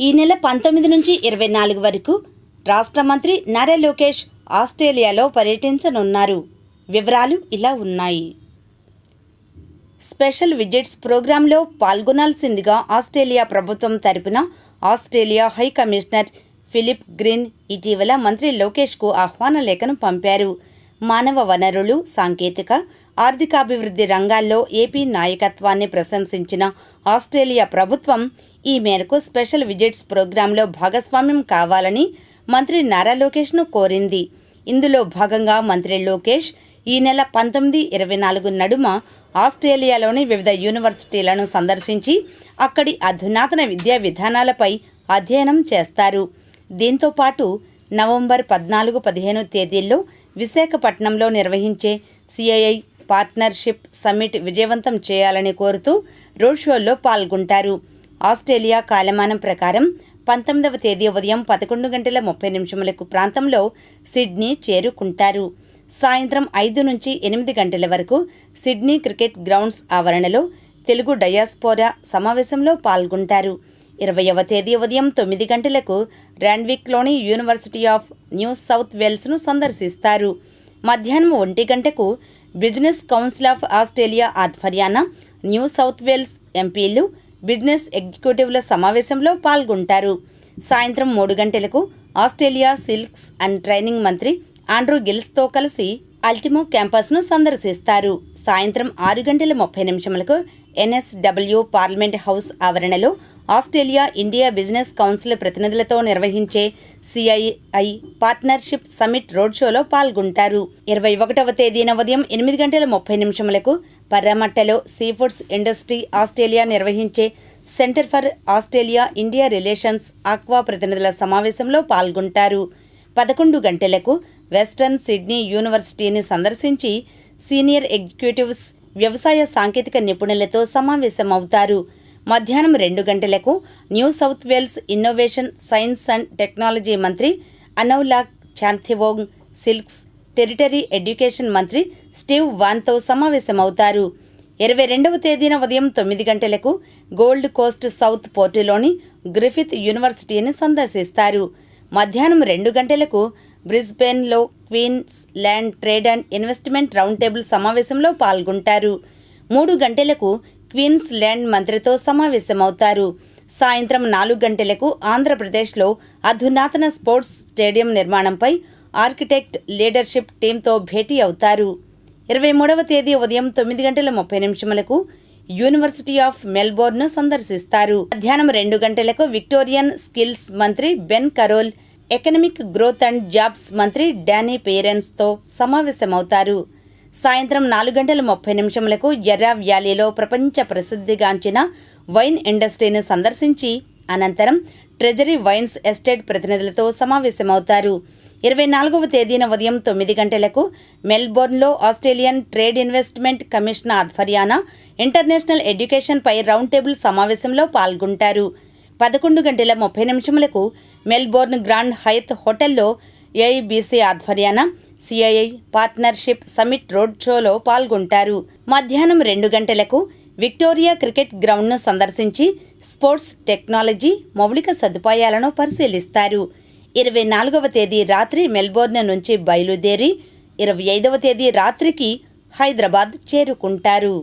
ఈ నెల పంతొమ్మిది నుంచి ఇరవై నాలుగు వరకు రాష్ట్ర మంత్రి నారా లోకేష్ ఆస్ట్రేలియాలో పర్యటించనున్నారు. వివరాలు ఇలా ఉన్నాయి. స్పెషల్ విజిట్స్ ప్రోగ్రాంలో పాల్గొనాల్సిందిగా ఆస్ట్రేలియా ప్రభుత్వం తరపున Australia high commissioner Philip Green ఇటీవల మంత్రి లోకేష్కు ఆహ్వాన లేఖను పంపారు. మానవ వనరులు సాంకేతిక ఆర్థికాభివృద్ధి రంగాల్లో ఏపీ నాయకత్వాన్ని ప్రశంసించిన ఆస్ట్రేలియా ప్రభుత్వం ఈ మేరకు స్పెషల్ విజిట్స్ ప్రోగ్రాంలో భాగస్వామ్యం కావాలని మంత్రి నారా లోకేష్ను కోరింది. ఇందులో భాగంగా మంత్రి లోకేష్ ఈ నెల పంతొమ్మిది ఇరవై నాలుగు నడుమ ఆస్ట్రేలియాలోని వివిధ యూనివర్సిటీలను సందర్శించి అక్కడి అధునాతన విద్యా విధానాలపై అధ్యయనం చేస్తారు. దీంతో పాటు నవంబర్ పద్నాలుగు పదిహేను తేదీల్లో విశాఖపట్నంలో నిర్వహించే సిఐఐ పార్ట్నర్షిప్ సమ్మిట్ విజయవంతం చేయాలని కోరుతూ రోడ్ షోల్లో పాల్గొంటారు. ఆస్ట్రేలియా కాలమానం ప్రకారం పంతొమ్మిదవ తేదీ ఉదయం పదకొండు గంటల ముప్పై నిమిషములకు ప్రాంతంలో సిడ్నీ చేరుకుంటారు. సాయంత్రం ఐదు నుంచి ఎనిమిది గంటల వరకు సిడ్నీ క్రికెట్ గ్రౌండ్స్ ఆవరణలో తెలుగు డయాస్పోరా సమావేశంలో పాల్గొంటారు. ఇరవయవ తేదీ ఉదయం తొమ్మిది గంటలకు రాండ్విక్లోని యూనివర్సిటీ ఆఫ్ న్యూ సౌత్ వేల్స్ను సందర్శిస్తారు. మధ్యాహ్నం ఒంటి గంటకు బిజినెస్ కౌన్సిల్ ఆఫ్ ఆస్ట్రేలియా ఆధ్వర్యాన న్యూ సౌత్ వేల్స్ ఎంపీలు బిజినెస్ ఎగ్జిక్యూటివ్ల సమావేశంలో పాల్గొంటారు. సాయంత్రం మూడు గంటలకు ఆస్ట్రేలియా సిల్క్స్ అండ్ ట్రైనింగ్ మంత్రి ఆండ్రూ గిల్స్తో కలిసి అల్టిమో క్యాంపస్ను సందర్శిస్తారు. సాయంత్రం ఆరు గంటల ముప్పై నిమిషములకు ఎన్ఎస్డబ్ల్యూ పార్లమెంట్ హౌస్ ఆవరణలో ఆస్ట్రేలియా ఇండియా బిజినెస్ కౌన్సిల్ ప్రతినిధులతో నిర్వహించే సిఐఐ పార్ట్నర్షిప్ సమిట్ రోడ్ షోలో పాల్గొంటారు. ఇరవై ఒకటవ తేదీన ఉదయం ఎనిమిది గంటల ముప్పై నిమిషములకు పర్రమట్టలో సీఫుడ్స్ ఇండస్ట్రీ ఆస్ట్రేలియా నిర్వహించే centre for Australia India relations aqua ప్రతినిధుల సమావేశంలో పాల్గొంటారు. పదకొండు గంటలకు వెస్టర్న్ సిడ్నీ యూనివర్సిటీని సందర్శించి సీనియర్ ఎగ్జిక్యూటివ్స్ వ్యవసాయ సాంకేతిక నిపుణులతో సమావేశమవుతారు. మధ్యాహ్నం రెండు గంటలకు New South Wales innovation science and technology మంత్రి Anoulack Chanthivong skills territory education మంత్రి స్టీవ్ వాన్తో సమావేశమవుతారు. ఇరవై రెండవ తేదీన ఉదయం తొమ్మిది గంటలకు గోల్డ్ కోస్ట్ సౌత్ పోర్టులోని గ్రిఫిత్ యూనివర్సిటీని సందర్శిస్తారు. మధ్యాహ్నం రెండు గంటలకు బ్రిస్బెన్లో Queensland trade and investment round table సమావేశంలో పాల్గొంటారు. మూడు గంటలకు క్వీన్స్ ల్యాండ్ మంత్రితో సమావేశమవుతారు. సాయంత్రం నాలుగు గంటలకు ఆంధ్రప్రదేశ్లో అధునాతన స్పోర్ట్స్ స్టేడియం నిర్మాణంపై ఆర్కిటెక్ట్ లీడర్షిప్ టీంతో భేటీ అవుతారు. ఇరవై మూడవ తేదీ ఉదయం తొమ్మిది గంటల ముప్పై నిమిషములకు యూనివర్సిటీ ఆఫ్ మెల్బోర్న్ను సందర్శిస్తారు. మధ్యాహ్నం రెండు గంటలకు విక్టోరియన్ స్కిల్స్ మంత్రి Ben Carroll economic growth and jobs మంత్రి డానీ పేరెన్స్తో సమావేశమవుతారు. సాయంత్రం నాలుగు గంటల ముప్పై నిమిషములకు ఎర్రా వ్యాలీలో ప్రపంచ ప్రసిద్ధిగాంచిన వైన్ ఇండస్ట్రీని సందర్శించి అనంతరం ట్రెజరీ వైన్స్ ఎస్టేట్ ప్రతినిధులతో సమావేశమవుతారు. ఇరవై నాలుగవ తేదీన ఉదయం తొమ్మిది గంటలకు మెల్బోర్న్లో ఆస్ట్రేలియన్ ట్రేడ్ ఇన్వెస్ట్మెంట్ కమిషన్ ఆధ్వర్యాన ఇంటర్నేషనల్ ఎడ్యుకేషన్పై రౌండ్ టేబుల్ సమావేశంలో పాల్గొంటారు. పదకొండు గంటల ముప్పై నిమిషములకు మెల్బోర్న్ గ్రాండ్ హైత్ హోటల్లో ఏఐబీసీ ఆధ్వర్యాన సిఐఐ పార్ట్నర్షిప్ సమిట్ రోడ్ షోలో పాల్గొంటారు. మధ్యాహ్నం రెండు గంటలకు విక్టోరియా క్రికెట్ గ్రౌండ్ను సందర్శించి స్పోర్ట్స్ టెక్నాలజీ మౌలిక సదుపాయాలను పరిశీలిస్తారు. ఇరవై నాలుగవ తేదీ రాత్రి మెల్బోర్న్ నుంచి బయలుదేరి ఇరవై ఐదవ తేదీ రాత్రికి హైదరాబాద్ చేరుకుంటారు.